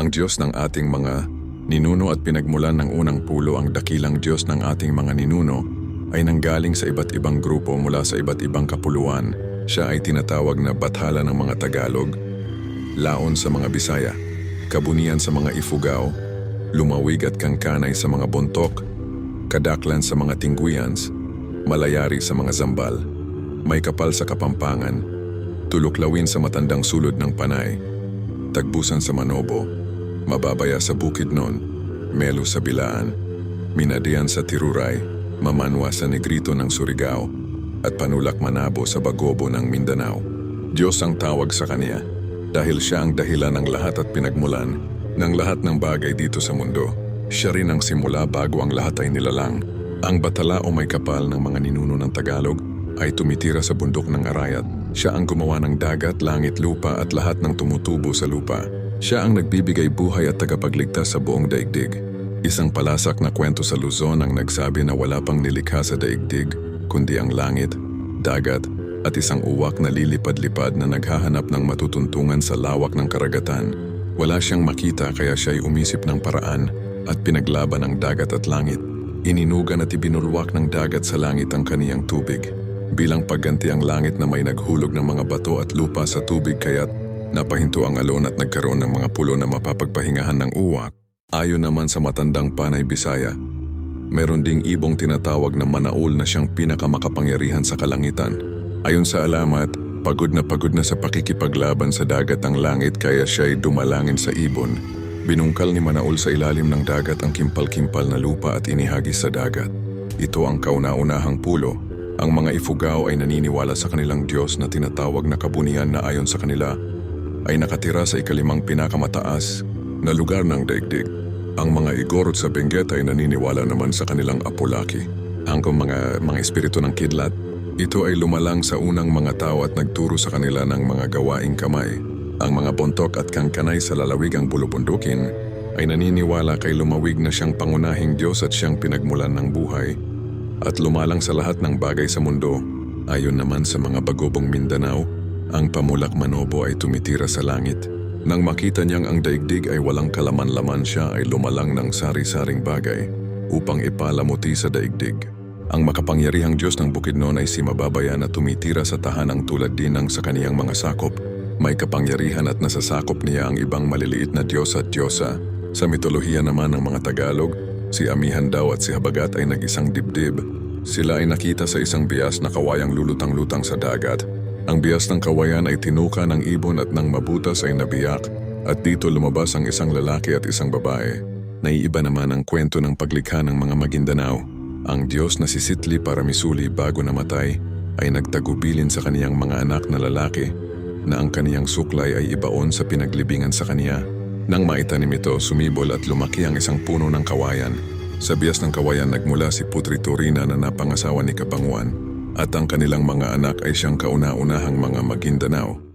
Ang Diyos ng ating mga ninuno at pinagmulan ng unang pulo ang dakilang Diyos ng ating mga ninuno ay nanggaling sa iba't ibang grupo mula sa iba't ibang kapuluan. Siya ay tinatawag na Bathala ng mga Tagalog, Laon sa mga Bisaya, Kabunian sa mga Ifugao, Lumawig at Kangkanay sa mga Bontok, Kadaklan sa mga Tinguyans, Malayari sa mga Zambal, May Kapal sa Kapampangan, Tuluklawin sa matandang sulod ng Panay, Tagbusan sa Manobo, Mababaya sa Bukidnon, Melo sa Bilaan, Minadian sa Tiruray, Mamanwa sa Negrito ng Surigao, at Panulak Manabo sa Bagobo ng Mindanao. Diyos ang tawag sa Kanya dahil Siya ang dahilan ng lahat at pinagmulan ng lahat ng bagay dito sa mundo. Siya rin ang simula bago ang lahat ay nilalang. Ang batala o may kapal ng mga ninuno ng Tagalog ay tumitira sa bundok ng Arayat. Siya ang gumawa ng dagat, langit, lupa at lahat ng tumutubo sa lupa. Siya ang nagbibigay buhay at tagapagligtas sa buong daigdig. Isang palasak na kwento sa Luzon ang nagsabi na wala pang nilikha sa daigdig, kundi ang langit, dagat, at isang uwak na lilipad-lipad na naghahanap ng matutuntungan sa lawak ng karagatan. Wala siyang makita kaya siya'y umisip ng paraan at pinaglaban ang dagat at langit. Ininugan at ibinulwak ng dagat sa langit ang kaniyang tubig. Bilang pagganti ang langit na may naghulog ng mga bato at lupa sa tubig kaya't napahinto ang alon at nagkaroon ng mga pulo na mapapagpahingahan ng uwak. Ayon naman sa matandang panay Bisaya, meron ding ibong tinatawag na manaul na siyang pinakamakapangyarihan sa kalangitan. Ayon sa alamat, pagod na pagod na sa pakikipaglaban sa dagat ang langit kaya siya'y dumalangin sa ibon. Binungkal ni Manaul sa ilalim ng dagat ang kimpal-kimpal na lupa at inihagis sa dagat. Ito ang kauna-unahang pulo. Ang mga ifugao ay naniniwala sa kanilang Diyos na tinatawag na kabunian na ayon sa kanila ay nakatira sa ikalimang pinakamataas na lugar ng daigdig. Ang mga igorot sa Benguet ay naniniwala naman sa kanilang apolaki. Hanggang mga, mga espiritu ng kidlat, ito ay lumalang sa unang mga tao at nagturo sa kanila ng mga gawaing kamay. Ang mga bontok at kangkanay sa lalawigang bulubundukin ay naniniwala kay lumawig na siyang pangunahing Diyos at siyang pinagmulan ng buhay at lumalang sa lahat ng bagay sa mundo. Ayon naman sa mga bagobong Mindanao, ang pamulak manobo ay tumitira sa langit. Nang makita niyang ang daigdig ay walang kalaman-laman siya ay lumalang ng sari-saring bagay upang ipalamuti sa daigdig. Ang makapangyarihang Diyos ng Bukidnon ay si Mababaya na tumitira sa tahanang tulad din ng sa kaniyang mga sakop. May kapangyarihan at nasasakop niya ang ibang maliliit na Diyos at Diyosa. Sa mitolohiya naman ng mga Tagalog, si Amihan daw at si Habagat ay nag-isang dibdib. Sila ay nakita sa isang bias na kawayang lulutang-lutang sa dagat. Ang bias ng kawayan ay tinuka ng ibon at ng mabutas ay nabiyak at dito lumabas ang isang lalaki at isang babae. Naiiba naman ang kwento ng paglikha ng mga Maguindanao. Ang Diyos na sisitli para misuli bago namatay ay nagtagubilin sa kaniyang mga anak na lalaki na ang kaniyang suklay ay ibaon sa pinaglibingan sa kaniya. Nang maitanim ito, sumibol at lumaki ang isang puno ng kawayan. Sa bias ng kawayan nagmula si Putri Turina na napangasawa ni Kabanguan at ang kanilang mga anak ay siyang kauna-unahang mga Maguindanao.